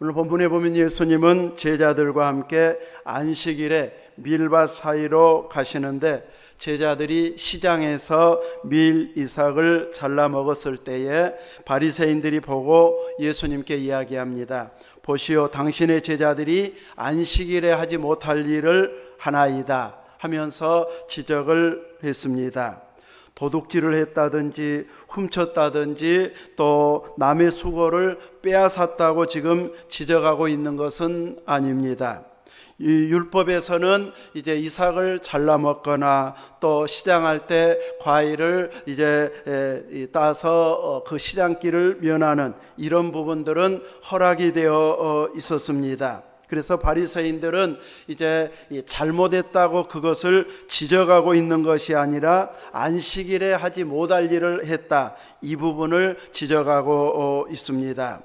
오늘 본문에 보면 예수님은 제자들과 함께 안식일에 밀밭 사이로 가시는데 제자들이 시장에서 밀 이삭을 잘라 먹었을 때에 바리새인들이 보고 예수님께 이야기합니다. 보시오 당신의 제자들이 안식일에 하지 못할 일을 하나이다 하면서 지적을 했습니다. 도둑질을 했다든지 훔쳤다든지 또 남의 수고를 빼앗았다고 지금 지적하고 있는 것은 아닙니다. 이 율법에서는 이제 이삭을 잘라 먹거나 또 시장할 때 과일을 이제 따서 어, 그 시장길을 면하는 이런 부분들은 허락이 되어 어, 있었습니다. 그래서 바리새인들은 이제 이 잘못했다고 그것을 지적하고 있는 것이 아니라 안식일에 하지 못할 일을 했다 이 부분을 지적하고 어, 있습니다.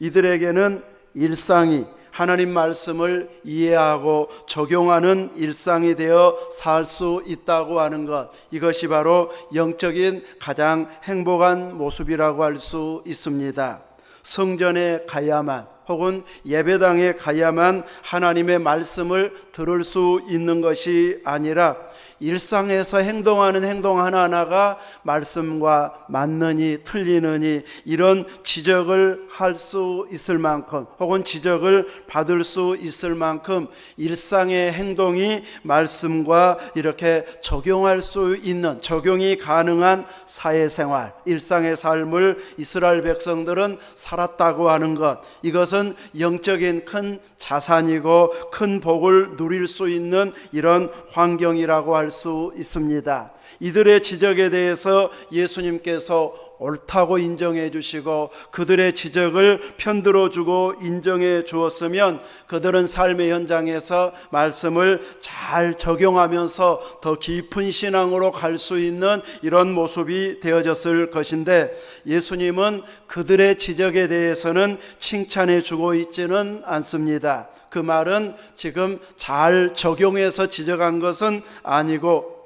이들에게는 일상이 하나님 말씀을 이해하고 적용하는 일상이 되어 살 수 있다고 하는 것 이것이 바로 영적인 가장 행복한 모습이라고 할 수 있습니다. 성전에 가야만 혹은 예배당에 가야만 하나님의 말씀을 들을 수 있는 것이 아니라 일상에서 행동하는 행동 하나하나가 말씀과 맞느니 틀리느니 이런 지적을 할 수 있을 만큼 혹은 지적을 받을 수 있을 만큼 일상의 행동이 말씀과 이렇게 적용할 수 있는 적용이 가능한 사회생활 일상의 삶을 이스라엘 백성들은 살았다고 하는 것. 이것은 영적인 큰 자산이고 큰 복을 누릴 수 있는 이런 환경이라고 할수 있습니다. 이들의 지적에 대해서 예수님께서 옳다고 인정해 주시고 그들의 지적을 편들어 주고 인정해 주었으면 그들은 삶의 현장에서 말씀을 잘 적용하면서 더 깊은 신앙으로 갈 수 있는 이런 모습이 되어졌을 것인데 예수님은 그들의 지적에 대해서는 칭찬해 주고 있지는 않습니다. 그 말은 지금 잘 적용해서 지적한 것은 아니고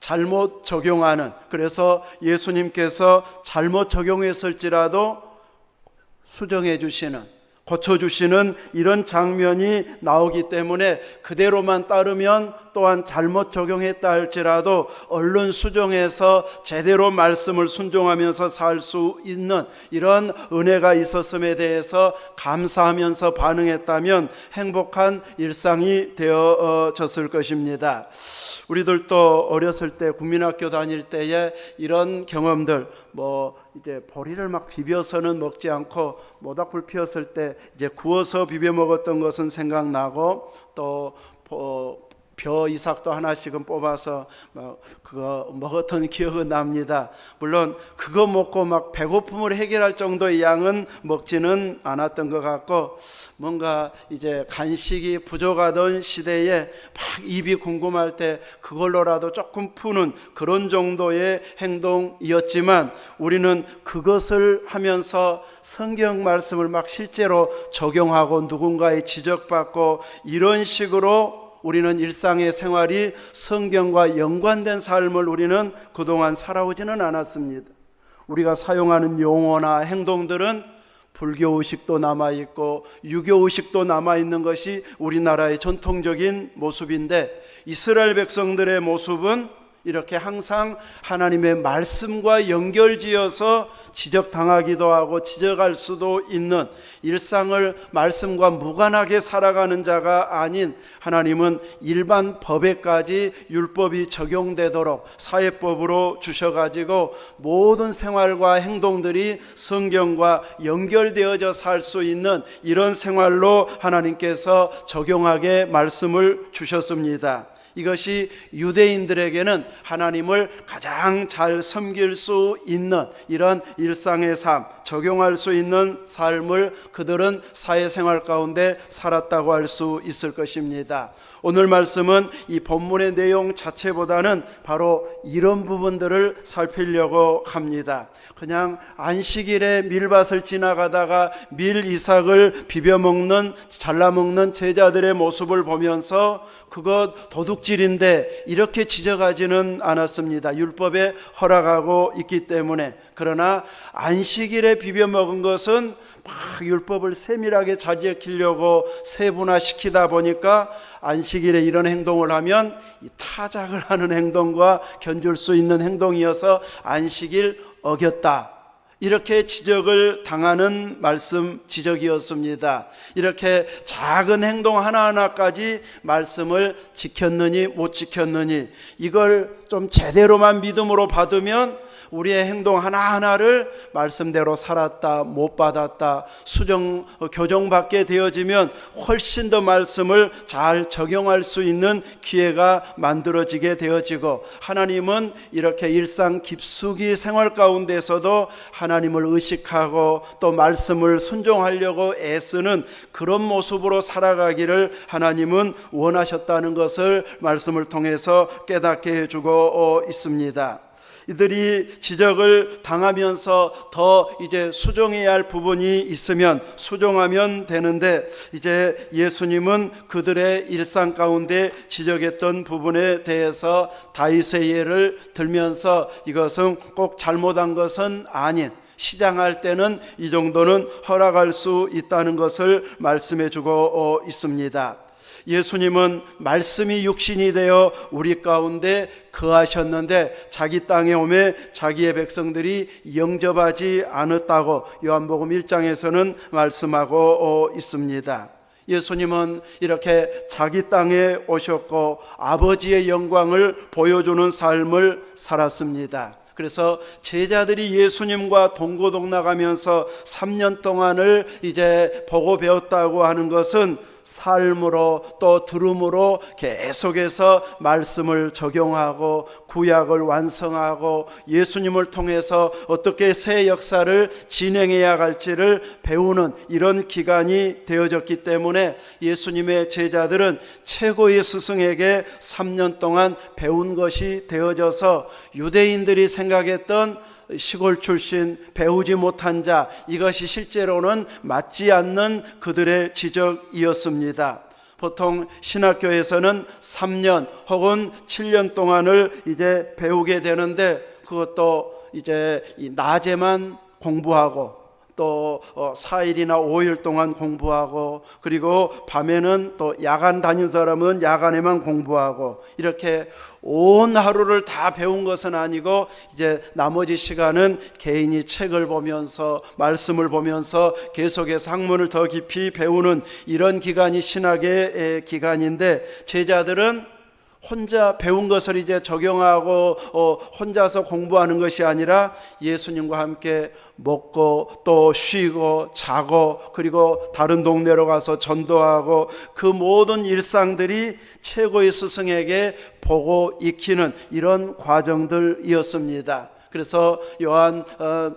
잘못 적용하는 그래서 예수님께서 잘못 적용했을지라도 수정해 주시는 고쳐 주시는 이런 장면이 나오기 때문에 그대로만 따르면 또한 잘못 적용했다 할지라도 얼른 수정해서 제대로 말씀을 순종하면서 살 수 있는 이런 은혜가 있었음에 대해서 감사하면서 반응했다면 행복한 일상이 되어졌을 것입니다. 우리들도 어렸을 때 국민학교 다닐 때에 이런 경험들 뭐 이제 보리를 막 비벼서는 먹지 않고 모닥불 피웠을 때 이제 구워서 비벼 먹었던 것은 생각나고 또 어, 벼 이삭도 하나씩은 뽑아서 막 그거 먹었던 기억은 납니다. 물론 그거 먹고 막 배고픔을 해결할 정도의 양은 먹지는 않았던 것 같고 뭔가 이제 간식이 부족하던 시대에 막 입이 궁금할 때 그걸로라도 조금 푸는 그런 정도의 행동이었지만 우리는 그것을 하면서 성경 말씀을 막 실제로 적용하고 누군가의 지적받고 이런 식으로 우리는 일상의 생활이 성경과 연관된 삶을 우리는 그동안 살아오지는 않았습니다. 우리가 사용하는 용어나 행동들은 불교 의식도 남아 있고 유교 의식도 남아 있는 것이 우리나라의 전통적인 모습인데 이스라엘 백성들의 모습은 이렇게 항상 하나님의 말씀과 연결지어서 지적당하기도 하고 지적할 수도 있는 일상을 말씀과 무관하게 살아가는 자가 아닌 하나님은 일반 법에까지 율법이 적용되도록 사회법으로 주셔가지고 모든 생활과 행동들이 성경과 연결되어져 살 수 있는 이런 생활로 하나님께서 적용하게 말씀을 주셨습니다. 이것이 유대인들에게는 하나님을 가장 잘 섬길 수 있는 이런 일상의 삶, 적용할 수 있는 삶을 그들은 사회생활 가운데 살았다고 할 수 있을 것입니다. 오늘 말씀은 이 본문의 내용 자체보다는 바로 이런 부분들을 살피려고 합니다. 그냥 안식일에 밀밭을 지나가다가 밀 이삭을 비벼 먹는 잘라 먹는 제자들의 모습을 보면서 그것 도둑질인데 이렇게 지적하지는 않았습니다. 율법에 허락하고 있기 때문에 그러나 안식일에 비벼 먹은 것은 막 율법을 세밀하게 잘 지키려고 세분화시키다 보니까 안식일에 이런 행동을 하면 이 타작을 하는 행동과 견줄 수 있는 행동이어서 안식일 어겼다. 이렇게 지적을 당하는 말씀 지적이었습니다. 이렇게 작은 행동 하나하나까지 말씀을 지켰느니 못 지켰느니 이걸 좀 제대로만 믿음으로 받으면 우리의 행동 하나하나를 말씀대로 살았다, 못 받았다, 수정, 어, 교정받게 되어지면 훨씬 더 말씀을 잘 적용할 수 있는 기회가 만들어지게 되어지고 하나님은 이렇게 일상 깊숙이 생활 가운데서도 하나님을 의식하고 또 말씀을 순종하려고 애쓰는 그런 모습으로 살아가기를 하나님은 원하셨다는 것을 말씀을 통해서 깨닫게 해주고 어, 있습니다. 이들이 지적을 당하면서 더 이제 수정해야 할 부분이 있으면 수정하면 되는데 이제 예수님은 그들의 일상 가운데 지적했던 부분에 대해서 다윗의 예를 들면서 이것은 꼭 잘못한 것은 아닌 시장할 때는 이 정도는 허락할 수 있다는 것을 말씀해 주고 있습니다. 예수님은 말씀이 육신이 되어 우리 가운데 거하셨는데 자기 땅에 오매 자기의 백성들이 영접하지 않았다고 요한복음 1장에서는 말씀하고 있습니다. 예수님은 이렇게 자기 땅에 오셨고 아버지의 영광을 보여주는 삶을 살았습니다. 그래서 제자들이 예수님과 동고동락하면서 3년 동안을 이제 보고 배웠다고 하는 것은 삶으로 또 들음으로 계속해서 말씀을 적용하고 구약을 완성하고 예수님을 통해서 어떻게 새 역사를 진행해야 할지를 배우는 이런 기간이 되어졌기 때문에 예수님의 제자들은 최고의 스승에게 3년 동안 배운 것이 되어져서 유대인들이 생각했던 시골 출신 배우지 못한 자 이것이 실제로는 맞지 않는 그들의 지적이었습니다. 보통 신학교에서는 3년 혹은 7년 동안을 이제 배우게 되는데 그것도 이제 낮에만 공부하고 또 4일이나 어, 5일 동안 공부하고 그리고 밤에는 또 야간 다닌 사람은 야간에만 공부하고 이렇게 온 하루를 다 배운 것은 아니고 이제 나머지 시간은 개인이 책을 보면서 말씀을 보면서 계속해서 학문을 더 깊이 배우는 이런 기간이 신학의 기간인데 제자들은 혼자 배운 것을 이제 적용하고 어, 혼자서 공부하는 것이 아니라 예수님과 함께 먹고 또 쉬고 자고 그리고 다른 동네로 가서 전도하고 그 모든 일상들이 최고의 스승에게 보고 익히는 이런 과정들이었습니다. 그래서 요한 어,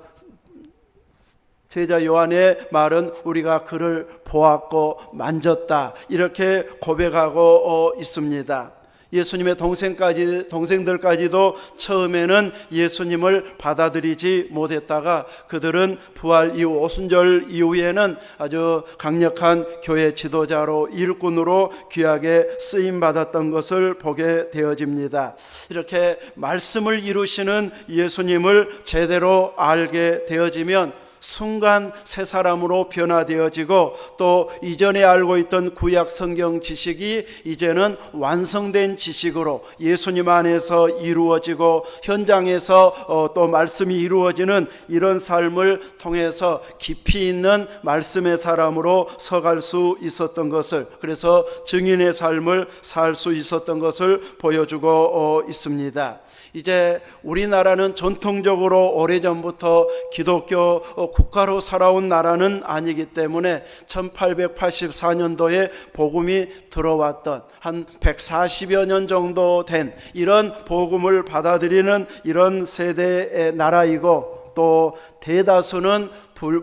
제자 요한의 말은 우리가 그를 보았고 만졌다 이렇게 고백하고 어, 있습니다. 예수님의 동생까지 동생들까지도 처음에는 예수님을 받아들이지 못했다가 그들은 부활 이후 오순절 이후에는 아주 강력한 교회 지도자로 일꾼으로 귀하게 쓰임 받았던 것을 보게 되어집니다. 이렇게 말씀을 이루시는 예수님을 제대로 알게 되어지면 순간 새 사람으로 변화되어지고 또 이전에 알고 있던 구약 성경 지식이 이제는 완성된 지식으로 예수님 안에서 이루어지고 현장에서 어, 또 말씀이 이루어지는 이런 삶을 통해서 깊이 있는 말씀의 사람으로 서갈 수 있었던 것을 그래서 증인의 삶을 살 수 있었던 것을 보여주고 어, 있습니다. 이제 우리나라는 전통적으로 오래전부터 기독교 국가로 살아온 나라는 아니기 때문에 1884년도에 복음이 들어왔던 한 140여 년 정도 된 이런 복음을 받아들이는 이런 세대의 나라이고 또 대다수는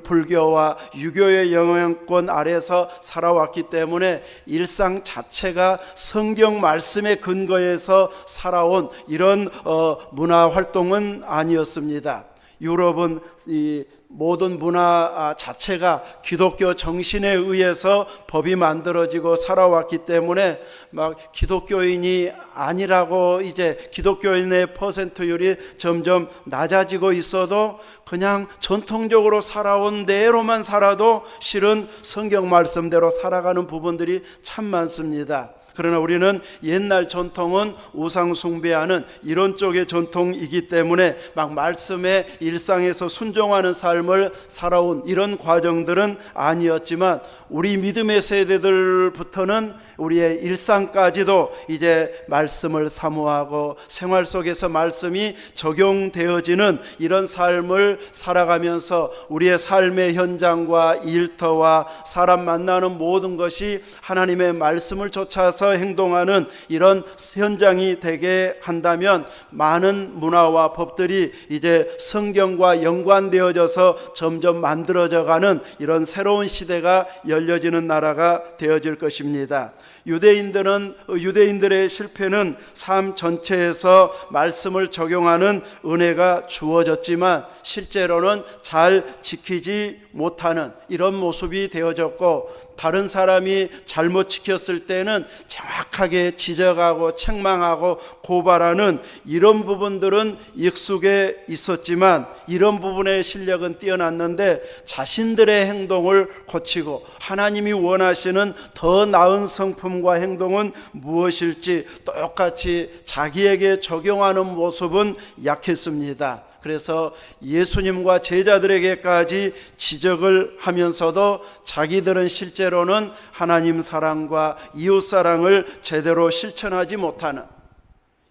불, 교와 유교의 영향권 아래서 살아왔기 때문에 일상 자체가 성경 말씀의 근거에서 살아온 이런 어, 문화 활동은 아니었습니다. 유럽은 이 모든 문화 아, 자체가 기독교 정신에 의해서 법이 만들어지고 살아왔기 때문에 막 기독교인이 아니라고 이제 기독교인의 퍼센트율이 점점 낮아지고 있어도 그냥 전통적으로 살아온 대로만 살아도 실은 성경 말씀대로 살아가는 부분들이 참 많습니다. 그러나 우리는 옛날 전통은 우상 숭배하는 이런 쪽의 전통이기 때문에 막 말씀에 일상에서 순종하는 삶을 살아온 이런 과정들은 아니었지만 우리 믿음의 세대들부터는 우리의 일상까지도 이제 말씀을 사모하고 생활 속에서 말씀이 적용되어지는 이런 삶을 살아가면서 우리의 삶의 현장과 일터와 사람 만나는 모든 것이 하나님의 말씀을 쫓아서 행동하는 이런 현장이 되게 한다면 많은 문화와 법들이 이제 성경과 연관되어져서 점점 만들어져 가는 이런 새로운 시대가 열려지는 나라가 되어질 것입니다. 유대인들은 유대인들의 실패는 삶 전체에서 말씀을 적용하는 은혜가 주어졌지만 실제로는 잘 지키지 못하는 이런 모습이 되어졌고 다른 사람이 잘못 지켰을 때는 정확하게 지적하고 책망하고 고발하는 이런 부분들은 익숙해 있었지만 이런 부분의 실력은 뛰어났는데 자신들의 행동을 고치고 하나님이 원하시는 더 나은 성품과 행동은 무엇일지 똑같이 자기에게 적용하는 모습은 약했습니다. 그래서 예수님과 제자들에게까지 지적을 하면서도 자기들은 실제로는 하나님 사랑과 이웃 사랑을 제대로 실천하지 못하는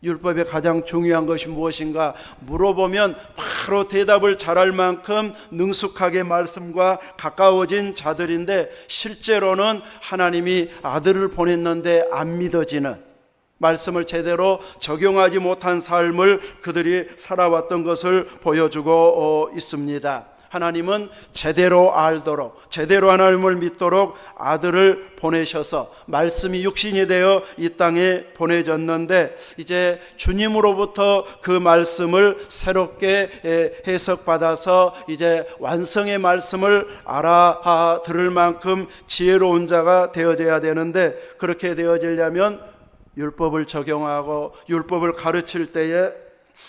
율법의 가장 중요한 것이 무엇인가? 물어보면 바로 대답을 잘할 만큼 능숙하게 말씀과 가까워진 자들인데 실제로는 하나님이 아들을 보냈는데 안 믿어지는 말씀을 제대로 적용하지 못한 삶을 그들이 살아왔던 것을 보여주고 어, 있습니다. 하나님은 제대로 알도록 제대로 하나님을 믿도록 아들을 보내셔서 말씀이 육신이 되어 이 땅에 보내졌는데 이제 주님으로부터 그 말씀을 새롭게 해석받아서 이제 완성의 말씀을 알아 들을 만큼 지혜로운 자가 되어져야 되는데 그렇게 되어지려면 율법을 적용하고 율법을 가르칠 때에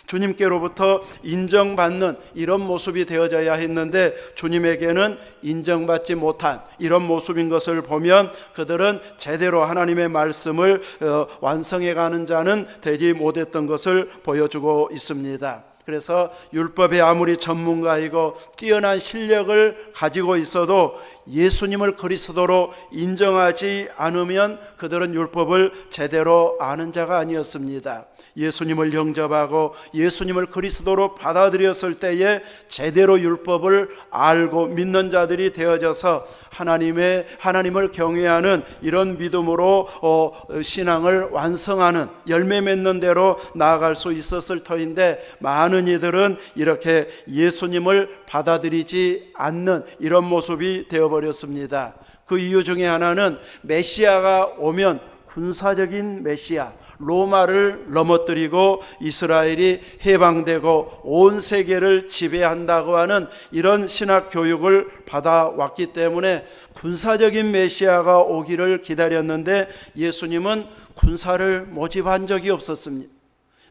주님께로부터 인정받는 이런 모습이 되어져야 했는데 주님에게는 인정받지 못한 이런 모습인 것을 보면 그들은 제대로 하나님의 말씀을 어, 완성해 가는 자는 되지 못했던 것을 보여주고 있습니다. 그래서 율법에 아무리 전문가이고 뛰어난 실력을 가지고 있어도 예수님을 그리스도로 인정하지 않으면 그들은 율법을 제대로 아는 자가 아니었습니다. 예수님을 영접하고 예수님을 그리스도로 받아들였을 때에 제대로 율법을 알고 믿는 자들이 되어져서 하나님의 하나님을 경외하는 이런 믿음으로 어, 신앙을 완성하는 열매 맺는 대로 나아갈 수 있었을 터인데 많은 이들은 이렇게 예수님을 받아들이지 않는 이런 모습이 되어버렸습니다. 그 이유 중에 하나는 메시아가 오면 군사적인 메시아 로마를 넘어뜨리고 이스라엘이 해방되고 온 세계를 지배한다고 하는 이런 신학 교육을 받아왔기 때문에 군사적인 메시아가 오기를 기다렸는데 예수님은 군사를 모집한 적이 없었습니다.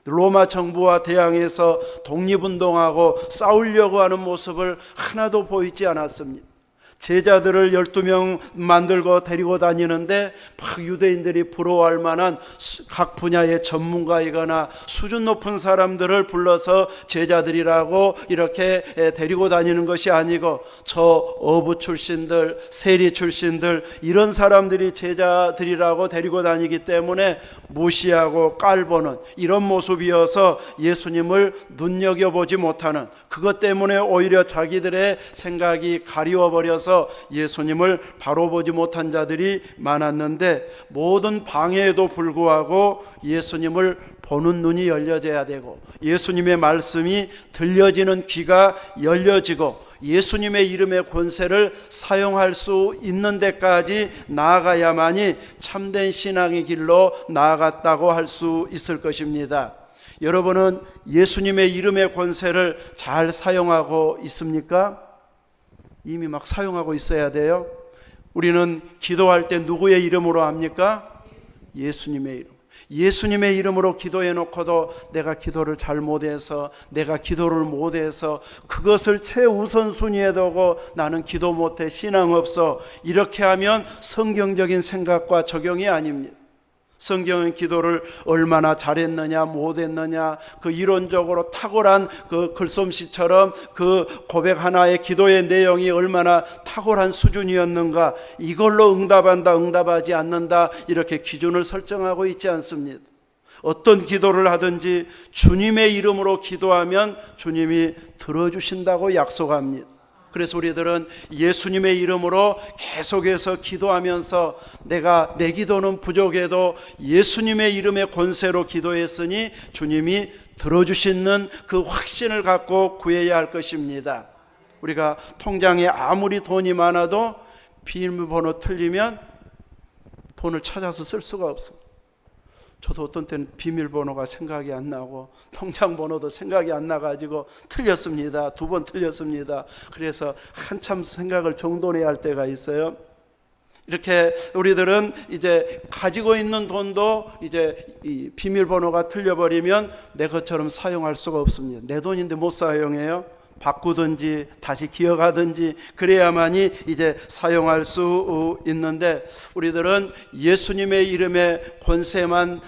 로마 정부와 대항해서 독립운동하고 싸우려고 하는 모습을 하나도 보이지 않았습니다. 제자들을 12명 만들고 데리고 다니는데 막 유대인들이 부러워할 만한 각 분야의 전문가이거나 수준 높은 사람들을 불러서 제자들이라고 이렇게 데리고 다니는 것이 아니고 저 어부 출신들, 세리 출신들 이런 사람들이 제자들이라고 데리고 다니기 때문에 무시하고 깔보는 이런 모습이어서 예수님을 눈여겨보지 못하는 그것 때문에 오히려 자기들의 생각이 가리워 버려서 있어서 예수님을 바로 보지 못한 자들이 많았는데 모든 방해에도 불구하고 예수님을 보는 눈이 열려져야 되고 예수님의 말씀이 들려지는 귀가 열려지고 예수님의 이름의 권세를 사용할 수 있는 데까지 나아가야만이 참된 신앙의 길로 나아갔다고 할 수 있을 것입니다. 여러분은 예수님의 이름의 권세를 잘 사용하고 있습니까? 이미 막 사용하고 있어야 돼요. 우리는 기도할 때 누구의 이름으로 합니까? 예수님의 이름. 예수님의 이름으로 기도해 놓고도 내가 기도를 잘 못해서 내가 기도를 못해서 그것을 최우선순위에 두고 나는 기도 못해 신앙 없어 이렇게 하면 성경적인 생각과 적용이 아닙니다. 성경은 기도를 얼마나 잘했느냐 못했느냐 그 이론적으로 탁월한 그 글솜씨처럼 그 고백 하나의 기도의 내용이 얼마나 탁월한 수준이었는가 이걸로 응답한다 응답하지 않는다 이렇게 기준을 설정하고 있지 않습니다. 어떤 기도를 하든지 주님의 이름으로 기도하면 주님이 들어주신다고 약속합니다. 그래서 우리들은 예수님의 이름으로 계속해서 기도하면서 내가 내 기도는 부족해도 예수님의 이름의 권세로 기도했으니 주님이 들어주시는 그 확신을 갖고 구해야 할 것입니다. 우리가 통장에 아무리 돈이 많아도 비밀번호 틀리면 돈을 찾아서 쓸 수가 없습니다. 저도 어떤 때는 비밀번호가 생각이 안 나고 통장 번호도 생각이 안 나가지고 틀렸습니다. 두 번 틀렸습니다. 그래서 한참 생각을 정돈해야 할 때가 있어요. 이렇게 우리들은 이제 가지고 있는 돈도 이제 이 비밀번호가 틀려버리면 내 것처럼 사용할 수가 없습니다. 내 돈인데 못 사용해요. 바꾸든지 다시 기억하든지 그래야만이 이제 사용할 수 있는데 우리들은 예수님의 이름의 권세만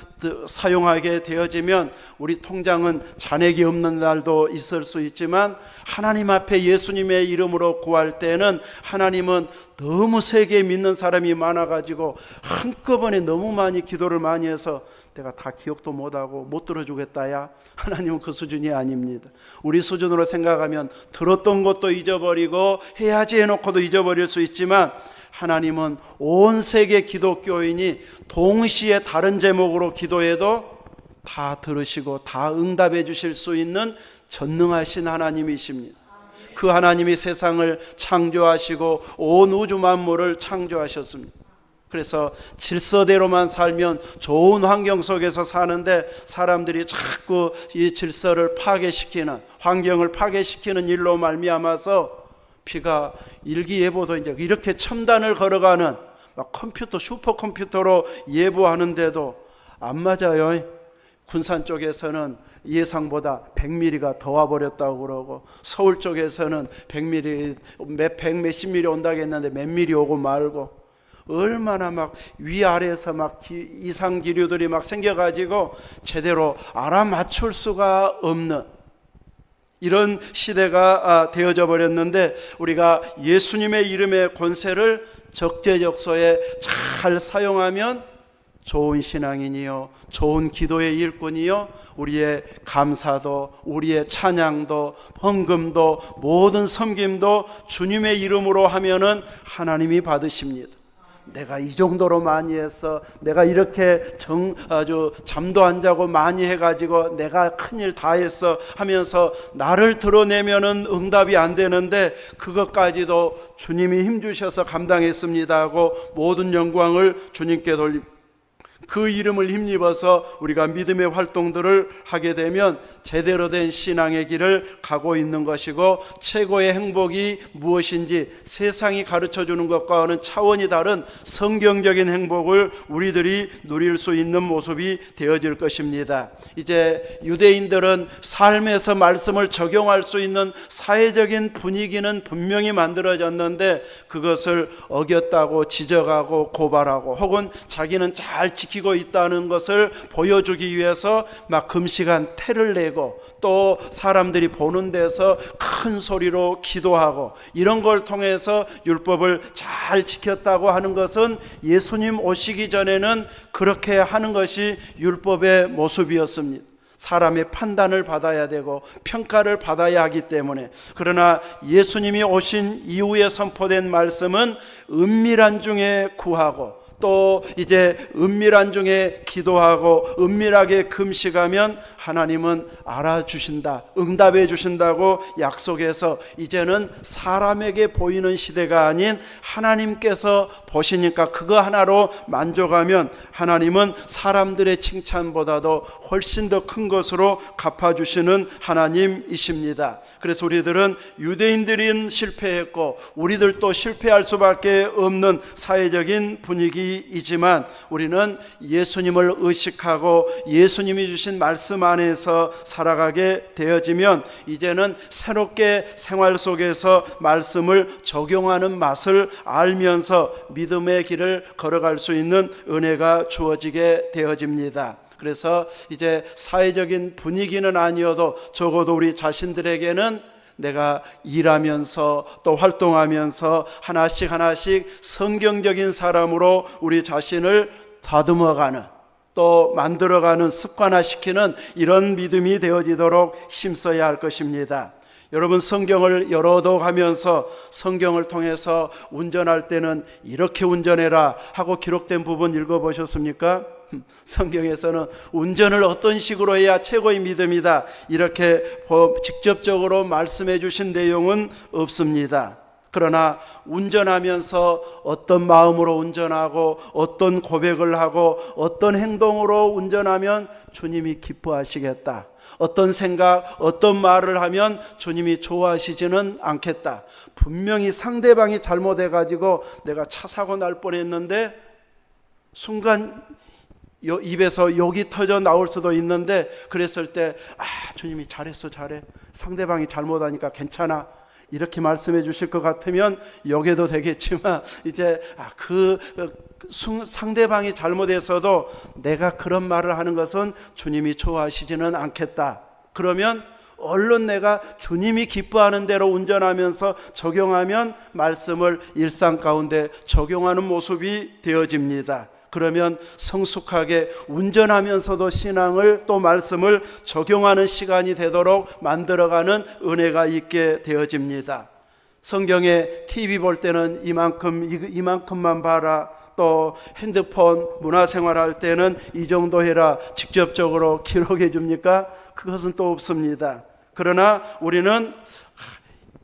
사용하게 되어지면 우리 통장은 잔액이 없는 날도 있을 수 있지만 하나님 앞에 예수님의 이름으로 구할 때는 하나님은 너무 세게 믿는 사람이 많아가지고 한꺼번에 너무 많이 기도를 많이 해서 내가 다 기억도 못하고 못 들어주겠다야 하나님은 그 수준이 아닙니다 우리 수준으로 생각하면 들었던 것도 잊어버리고 해야지 해놓고도 잊어버릴 수 있지만 하나님은 온 세계 기독교인이 동시에 다른 제목으로 기도해도 다 들으시고 다 응답해 주실 수 있는 전능하신 하나님이십니다. 그 하나님이 세상을 창조하시고 온 우주 만물을 창조하셨습니다. 그래서 질서대로만 살면 좋은 환경 속에서 사는데 사람들이 자꾸 이 질서를 파괴시키는 환경을 파괴시키는 일로 말미암아서 피가 일기예보도 이제 이렇게 첨단을 걸어가는 컴퓨터 슈퍼컴퓨터로 예보하는데도 안 맞아요. 군산 쪽에서는 예상보다 100mm가 더 와버렸다고 그러고 서울 쪽에서는 100mm 몇백 몇십 mm 온다고 했는데 몇 mm 오고 말고 얼마나 막 위아래에서 막 이상 기류들이 막 생겨가지고 제대로 알아맞출 수가 없는 이런 시대가 아, 되어져 버렸는데 우리가 예수님의 이름의 권세를 적재적소에 잘 사용하면 좋은 신앙인이요, 좋은 기도의 일꾼이요, 우리의 감사도, 우리의 찬양도, 헌금도, 모든 섬김도 주님의 이름으로 하면은 하나님이 받으십니다. 내가 이 정도로 많이 했어. 내가 이렇게 정, 아주 잠도 안 자고 많이 해가지고 내가 큰일 다 했어 하면서 나를 드러내면은 응답이 안 되는데 그것까지도 주님이 힘주셔서 감당했습니다 하고 모든 영광을 주님께 돌립니다. 그 이름을 힘입어서 우리가 믿음의 활동들을 하게 되면 제대로 된 신앙의 길을 가고 있는 것이고 최고의 행복이 무엇인지 세상이 가르쳐 주는 것과는 차원이 다른 성경적인 행복을 우리들이 누릴 수 있는 모습이 되어질 것입니다. 이제 유대인들은 삶에서 말씀을 적용할 수 있는 사회적인 분위기는 분명히 만들어졌는데 그것을 어겼다고 지적하고 고발하고 혹은 자기는 잘 지키고 지키고 있다는 것을 보여주기 위해서 막 금시간 태를 내고 또 사람들이 보는 데서 큰 소리로 기도하고 이런 걸 통해서 율법을 잘 지켰다고 하는 것은 예수님 오시기 전에는 그렇게 하는 것이 율법의 모습이었습니다. 사람의 판단을 받아야 되고 평가를 받아야 하기 때문에 그러나 예수님이 오신 이후에 선포된 말씀은 은밀한 중에 구하고 또 이제 은밀한 중에 기도하고 은밀하게 금식하면 하나님은 알아주신다, 응답해 주신다고 약속해서 이제는 사람에게 보이는 시대가 아닌 하나님께서 보시니까 그거 하나로 만족하면 하나님은 사람들의 칭찬보다도 훨씬 더 큰 것으로 갚아주시는 하나님이십니다. 그래서 우리들은 유대인들은 실패했고 우리들도 실패할 수밖에 없는 사회적인 분위기 이지만 우리는 예수님을 의식하고 예수님이 주신 말씀 안에서 살아가게 되어지면 이제는 새롭게 생활 속에서 말씀을 적용하는 맛을 알면서 믿음의 길을 걸어갈 수 있는 은혜가 주어지게 되어집니다. 그래서 이제 사회적인 분위기는 아니어도 적어도 우리 자신들에게는 내가 일하면서 또 활동하면서 하나씩 하나씩 성경적인 사람으로 우리 자신을 다듬어가는 또 만들어가는 습관화시키는 이런 믿음이 되어지도록 힘써야 할 것입니다. 여러분 성경을 열어도 가면서 성경을 통해서 운전할 때는 이렇게 운전해라 하고 기록된 부분 읽어보셨습니까? 성경에서는 운전을 어떤 식으로 해야 최고의 믿음이다 이렇게 직접적으로 말씀해 주신 내용은 없습니다. 그러나 운전하면서 어떤 마음으로 운전하고 어떤 고백을 하고 어떤 행동으로 운전하면 주님이 기뻐하시겠다. 어떤 생각, 어떤 말을 하면 주님이 좋아하시지는 않겠다. 분명히 상대방이 잘못해 가지고 내가 차 사고 날 뻔했는데 순간 요 입에서 욕이 터져 나올 수도 있는데 그랬을 때 아, 주님이 잘했어, 잘해. 상대방이 잘못하니까 괜찮아. 이렇게 말씀해 주실 것 같으면 욕해도 되겠지만 이제 아, 그 상대방이 잘못해서도 내가 그런 말을 하는 것은 주님이 좋아하시지는 않겠다. 그러면 얼른 내가 주님이 기뻐하는 대로 운전하면서 적용하면 말씀을 일상 가운데 적용하는 모습이 되어집니다. 그러면 성숙하게 운전하면서도 신앙을 또 말씀을 적용하는 시간이 되도록 만들어가는 은혜가 있게 되어집니다. 성경에 TV 볼 때는 이만큼 이만큼만 봐라. 또 핸드폰 문화생활 할 때는 이 정도 해라 직접적으로 기록해 줍니까? 그것은 또 없습니다. 그러나 우리는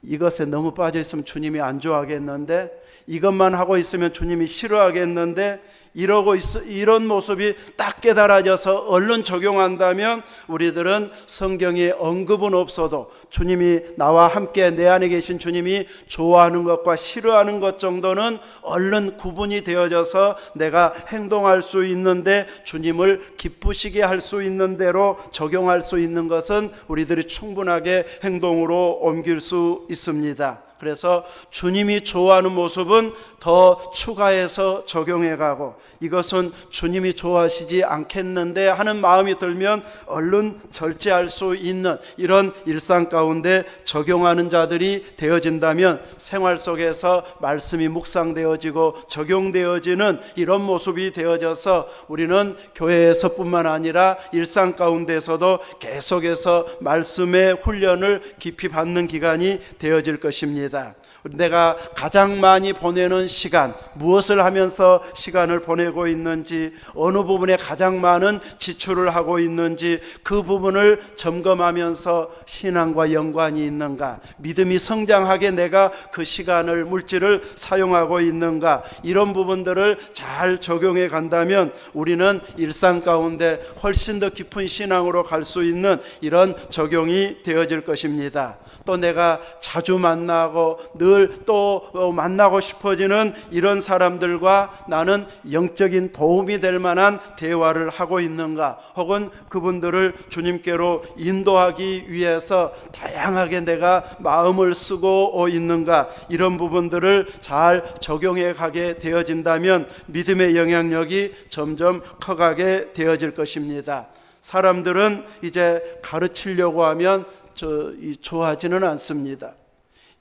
이것에 너무 빠져 있으면 주님이 안 좋아하겠는데 이것만 하고 있으면 주님이 싫어하겠는데 이러고 있어, 이런 모습이 딱 깨달아져서 얼른 적용한다면 우리들은 성경에 언급은 없어도 주님이 나와 함께 내 안에 계신 주님이 좋아하는 것과 싫어하는 것 정도는 얼른 구분이 되어져서 내가 행동할 수 있는데 주님을 기쁘시게 할 수 있는 대로 적용할 수 있는 것은 우리들이 충분하게 행동으로 옮길 수 있습니다. 그래서 주님이 좋아하는 모습은 더 추가해서 적용해 가고 이것은 주님이 좋아하시지 않겠는데 하는 마음이 들면 얼른 절제할 수 있는 이런 일상 가운데 적용하는 자들이 되어진다면 생활 속에서 말씀이 묵상되어지고 적용되어지는 이런 모습이 되어져서 우리는 교회에서뿐만 아니라 일상 가운데서도 계속해서 말씀의 훈련을 깊이 받는 기간이 되어질 것입니다. 있습니다. 내가 가장 많이 보내는 시간, 무엇을 하면서 시간을 보내고 있는지, 어느 부분에 가장 많은 지출을 하고 있는지, 그 부분을 점검하면서 신앙과 연관이 있는가, 믿음이 성장하게 내가 그 시간을, 물질을 사용하고 있는가, 이런 부분들을 잘 적용해 간다면 우리는 일상 가운데 훨씬 더 깊은 신앙으로 갈 수 있는 이런 적용이 되어질 것입니다. 또 내가 자주 만나고 늘또 어, 만나고 싶어지는 이런 사람들과 나는 영적인 도움이 될 만한 대화를 하고 있는가 혹은 그분들을 주님께로 인도하기 위해서 다양하게 내가 마음을 쓰고 있는가 이런 부분들을 잘 적용해 가게 되어진다면 믿음의 영향력이 점점 커가게 되어질 것입니다. 사람들은 이제 가르치려고 하면 저, 이, 좋아하지는 않습니다.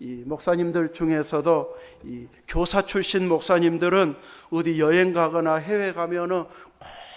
이 목사님들 중에서도 이 교사 출신 목사님들은 어디 여행 가거나 해외 가면은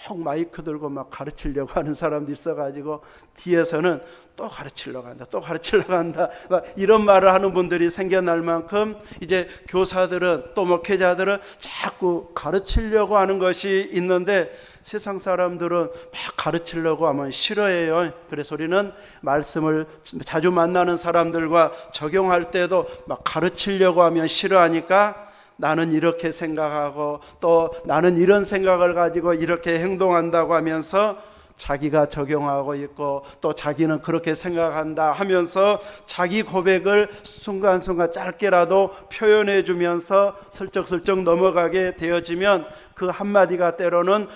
꼭꼭 마이크 들고 막 가르치려고 하는 사람도 있어가지고 뒤에서는 또 가르치려고 한다, 또 가르치려고 한다, 막 이런 말을 하는 분들이 생겨날 만큼 이제 교사들은 또 목회자들은 자꾸 가르치려고 하는 것이 있는데 세상 사람들은 막 가르치려고 하면 싫어해요. 그래서 우리는 말씀을 자주 만나는 사람들과 적용할 때도 막 가르치려고 하면 싫어하니까 나는 이렇게 생각하고 또 나는 이런 생각을 가지고 이렇게 행동한다고 하면서 자기가 적용하고 있고 또 자기는 그렇게 생각한다 하면서 자기 고백을 순간순간 짧게라도 표현해 주면서 슬쩍슬쩍 넘어가게 되어지면 그 한마디가 때로는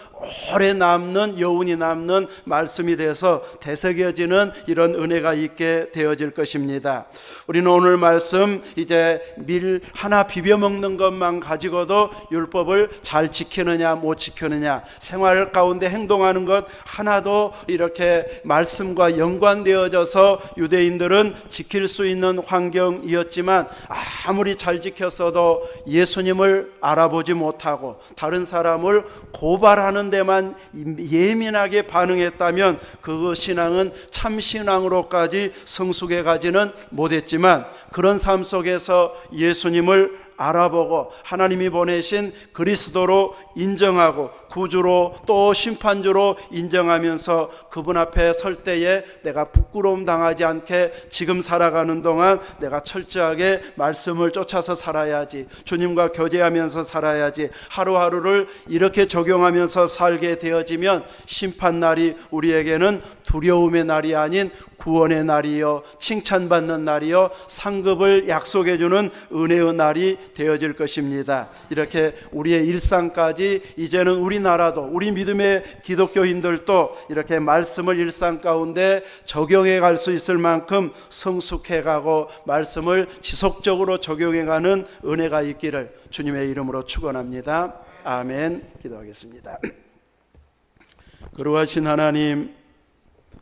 오래 남는 여운이 남는 말씀이 돼서 되새겨지는 이런 은혜가 있게 되어질 것입니다. 우리는 오늘 말씀 이제 밀 하나 비벼 먹는 것만 가지고도 율법을 잘 지키느냐 못 지키느냐 생활 가운데 행동하는 것 하나도 이렇게 말씀과 연관되어져서 유대인들은 지킬 수 있는 환경이었지만 아무리 잘 지켰어도 예수님을 알아보지 못하고 다른 사람을 고발하는 데만 예민하게 반응했다면 그 신앙은 참 신앙으로까지 성숙해 가지는 못했지만 그런 삶 속에서 예수님을 알아보고 하나님이 보내신 그리스도로 인정하고 구주로 또 심판주로 인정하면서 그분 앞에 설 때에 내가 부끄러움 당하지 않게 지금 살아가는 동안 내가 철저하게 말씀을 쫓아서 살아야지 주님과 교제하면서 살아야지 하루하루를 이렇게 적용하면서 살게 되어지면 심판 날이 우리에게는 두려움의 날이 아닌 구원의 날이요 칭찬받는 날이요 상급을 약속해 주는 은혜의 날이 되어질 것입니다. 이렇게 우리의 일상까지 이제는 우리 나라도 우리 믿음의 기독교인들도 이렇게 말씀을 일상 가운데 적용해 갈 수 있을 만큼 성숙해 가고 말씀을 지속적으로 적용해 가는 은혜가 있기를 주님의 이름으로 축원합니다. 아멘. 기도하겠습니다. 그러하신 하나님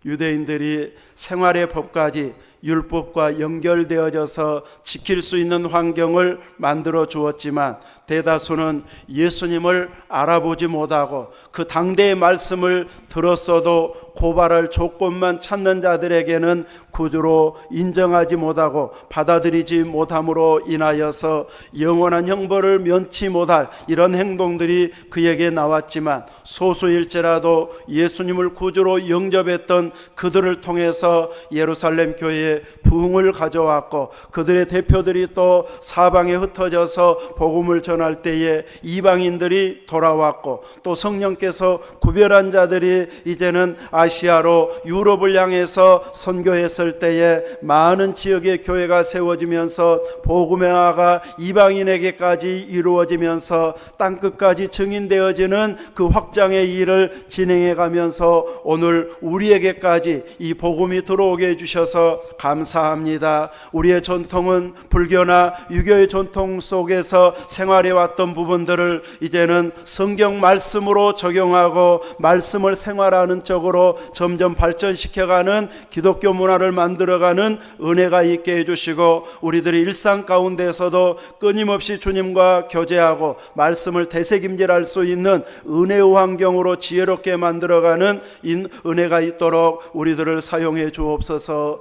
유대인들이 생활의 법까지 율법과 연결되어져서 지킬 수 있는 환경을 만들어 주었지만 대다수는 예수님을 알아보지 못하고 그 당대의 말씀을 들었어도 고발할 조건만 찾는 자들에게는 구주로 인정하지 못하고 받아들이지 못함으로 인하여서 영원한 형벌을 면치 못할 이런 행동들이 그에게 나왔지만 소수일지라도 예수님을 구주로 영접했던 그들을 통해서 예루살렘 교회에 부흥을 가져왔고 그들의 대표들이 또 사방에 흩어져서 복음을 전할 때에 이방인들이 돌아왔고 또 성령께서 구별한 자들이 이제는 아시아로 유럽을 향해서 선교했을 때에 많은 지역의 교회가 세워지면서 복음의 화가 이방인에게까지 이루어지면서 땅 끝까지 증인되어지는 그 확장의 일을 진행해 가면서 오늘 우리에게까지 이 복음이 들어오게 해 주셔서 감사합니다. 우리의 전통은 불교나 유교의 전통 속에서 생활해 왔던 부분들을 이제는 성경 말씀으로 적용하고 말씀을 생활하는 쪽으로 점점 발전시켜가는 기독교 문화를 만들어가는 은혜가 있게 해주시고 우리들이 일상 가운데서도 끊임없이 주님과 교제하고 말씀을 되새김질할 수 있는 은혜의 환경으로 지혜롭게 만들어가는 인- 은혜가 있도록 우리들을 사용해 주옵소서